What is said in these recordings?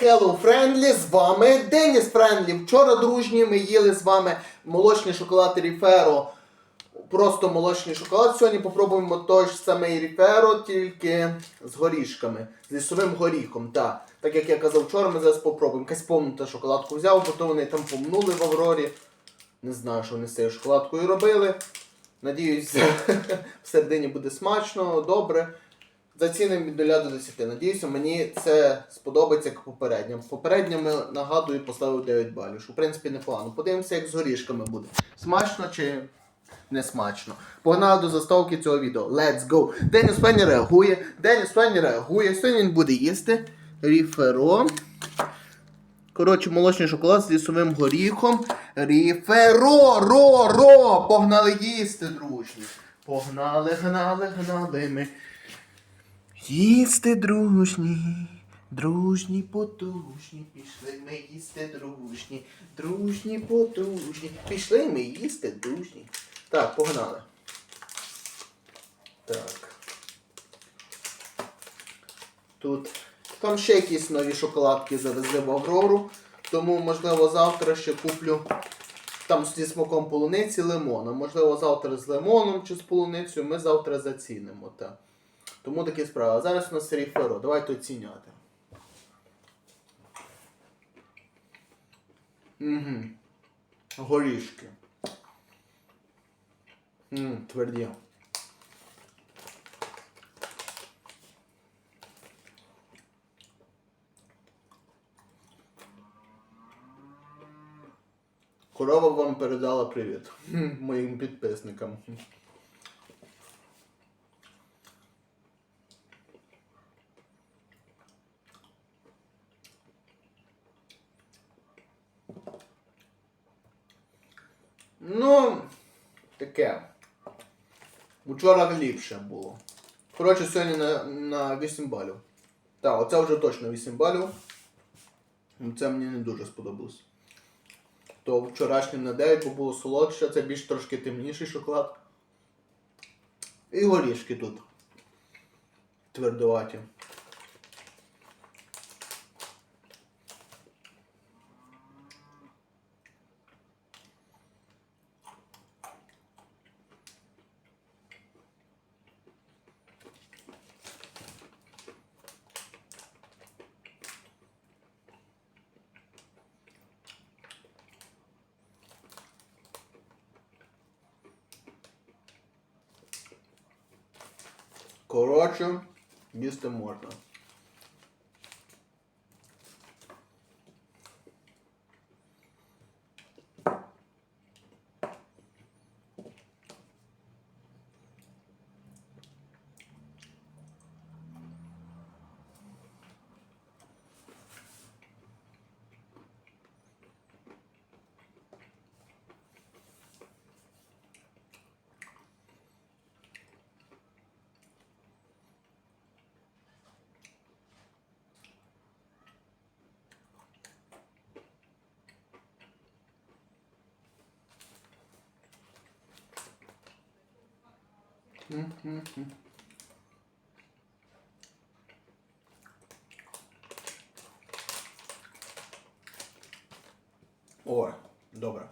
Hello Friendly, з вами Деніс Френдлі. Вчора дружні ми їли з вами молочний шоколад Ріферо. Просто молочний шоколад. Сьогодні попробуємо той ж самий Ріферо, тільки з горішками, з лісовим горіхом. Так, так як я казав вчора, ми зараз попробуємо. Якась повну шоколадку взяв, бо то вони там помнули в Аврорі. Не знаю, що вони з цією шоколадкою робили. Надіюсь, всередині буде смачно, добре. За цінами від 0 до 10. Надіюся, мені це сподобається як попередньо. Попередніми, нагадую, поставив 9 балів. Що в принципі непогано. Подивимося, як з горішками буде. Смачно чи не смачно. Погнали до заставки цього відео. Let's go! Деніс Пенні реагує. Деніс Пенні реагує. Сьогодні він буде їсти. Ріферо. Коротше, молочний шоколад з лісовим горіхом. Ріферо, ро, ро! Погнали їсти, дружні. Погнали, гнали, гнали ми. Їсти дружні, дружні, потужні, пішли ми їсти дружні, дружні, потужні, пішли ми їсти дружні. Так, погнали. Так. Тут. Там ще якісь нові шоколадки завезли в Аврору, тому, можливо, завтра ще куплю там зі смаком полуниці лимона. Можливо, завтра з лимоном чи з полуницею ми завтра зацінимо. Так. Тому такі справи. А зараз у нас ріферо. Давайте оціняти. Угу. Горішки. Ммм, тверді. Корова вам передала привіт моїм підписникам. Ну, таке. Вчора ліпше було. Коротше, сьогодні на, на 8 балів. Так, оце вже точно 8 балів. Це мені не дуже сподобалось. То вчорашнє на 9, бо було солодше, це більш трошки темніший шоколад. І горішки тут. Твердуваті. Коротше, їсти можна. О, добре.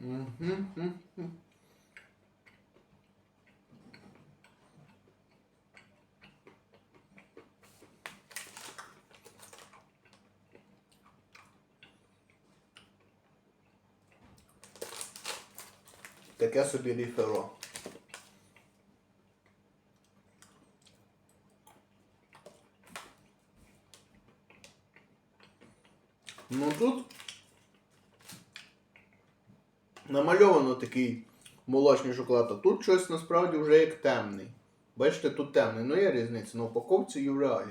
Мгм-м-м. Таке собі ріферо. Ну тут намальовано такий молочний шоколад, а тут щось насправді вже як темний. Бачите, тут темний. Ну є різниця на упаковці і в реалі.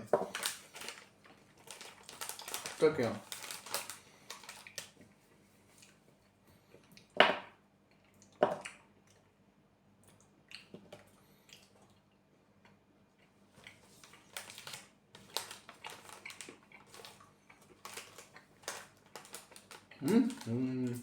Таке. 嗯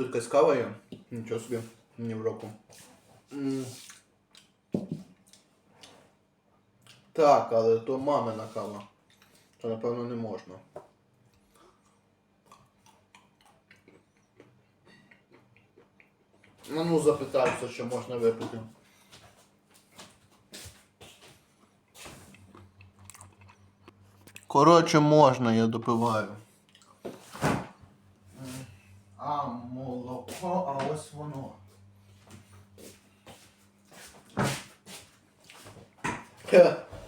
Тут кава є. Нічого собі, ні в року. Так, але то мамина кава. То напевно не можна. Ну, ну запитайся, що можна випити. Коротше, можна, я допиваю. А, молоко, а ось воно.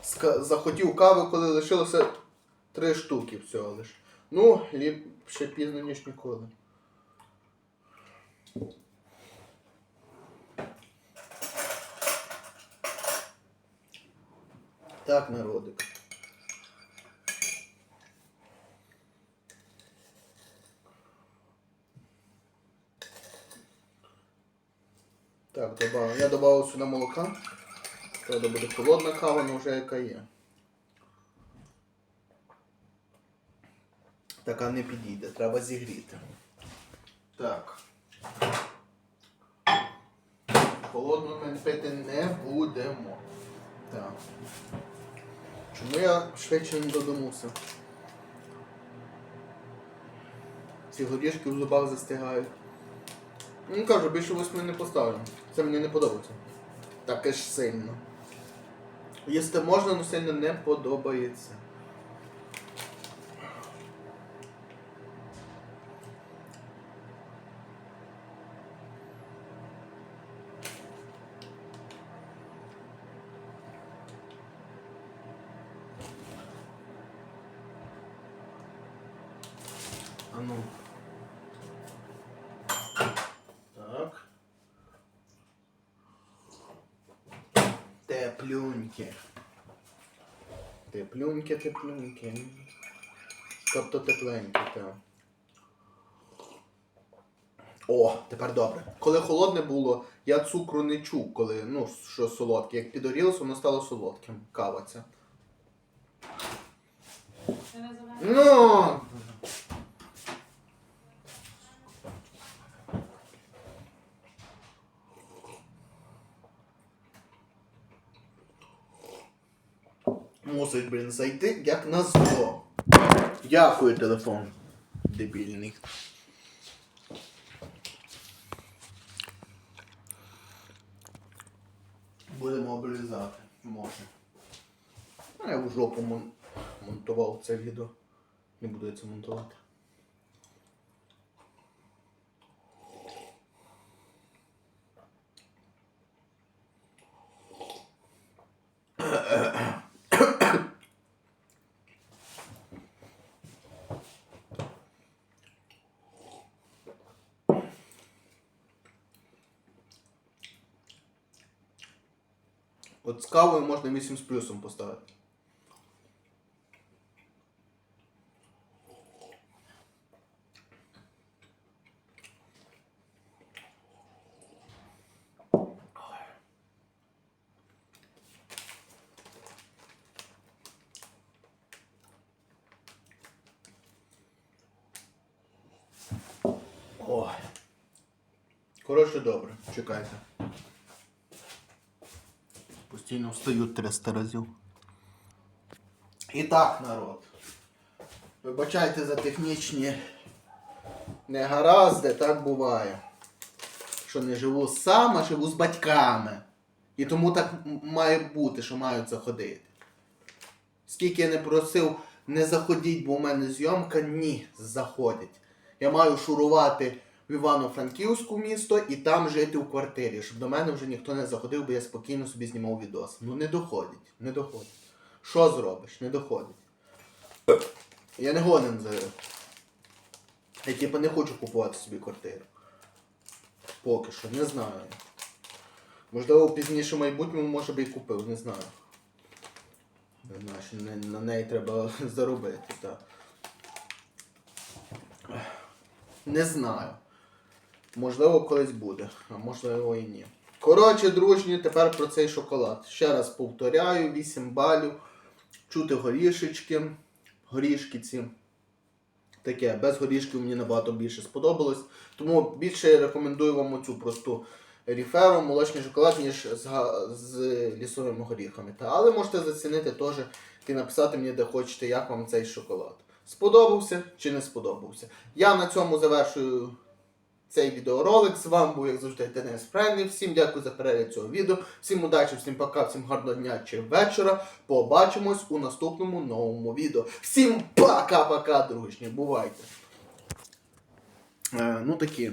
Ска- Захотів кави, коли лишилося три штуки всього лиш. Ну, ліпше пізно, ніж ніколи. Так, народик. Так, добавив. Я додав сюди молока. Правда буде холодна кава, але вже яка є. Така не підійде, треба зігріти. Так. Холодну ми пити не будемо. Так. Чому я швидше не додумався? Ці горішки в зубах застигають. Ну кажу, більше восьми не поставлю. Це мені не подобається. Таке ж сильно. Їсти можна, але сильно не подобається. А ну. Так. Теплюньки. Теплюньки, теплюньки. Тобто тепленькі, так. О, тепер добре. Коли холодне було, я цукру не чув, коли, ну, що солодке. Як підгорілося, воно стало солодким. Кава ця. Ну! Мусить, блін, зайти як на зло. Дякую, телефон. Дебільний. Будемо обрізати. Може. А я в жопу мон... монтував це відео. Не буду я це монтувати. От з кавою можна 8 з плюсом поставити. Ой. Коротше, добре, чекайте. Постійно встаю 300 разів. І так, народ. Вибачайте за технічні негаразди, так буває. Що не живу сам, а живу з батьками. І тому так має бути, що маю це ходити. Скільки я не просив, не заходіть, бо у мене зйомка, ні, заходять. Я маю шурувати в Івано-Франківську місто і там жити у квартирі, щоб до мене вже ніхто не заходив, бо я спокійно собі знімав відос. Ну не доходить, не доходить. Що зробиш? Не доходить. Я не годен за. Я типу не хочу купувати собі квартиру. Поки що, не знаю. Можливо, пізніше в майбутньому може би і купив, не знаю. Не знаю, що на неї треба заробити, так. Не знаю. Можливо, колись буде, а можливо і ні. Коротше, дружні, тепер про цей шоколад. Ще раз повторяю, 8 балів. Чути горішечки, горішки ці. таке. Без горішків мені набагато більше сподобалось. Тому більше рекомендую вам оцю просту ріферу, молочний шоколад, ніж з, з лісовими горіхами. Та, але можете зацінити теж і написати мені, де хочете, як вам цей шоколад. Сподобався чи не сподобався. Я на цьому завершую цей відеоролик. З вами був, як завжди, Денис Френлі. Всім дякую за перегляд цього відео. Всім удачі, всім пока, всім гарного дня чи вечора. Побачимось у наступному новому відео. Всім пока-пока, дружні. Бувайте. Е, ну такі.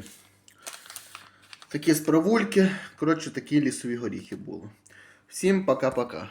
Такі справульки. Коротше, такі лісові горіхи були. Всім пока-пока.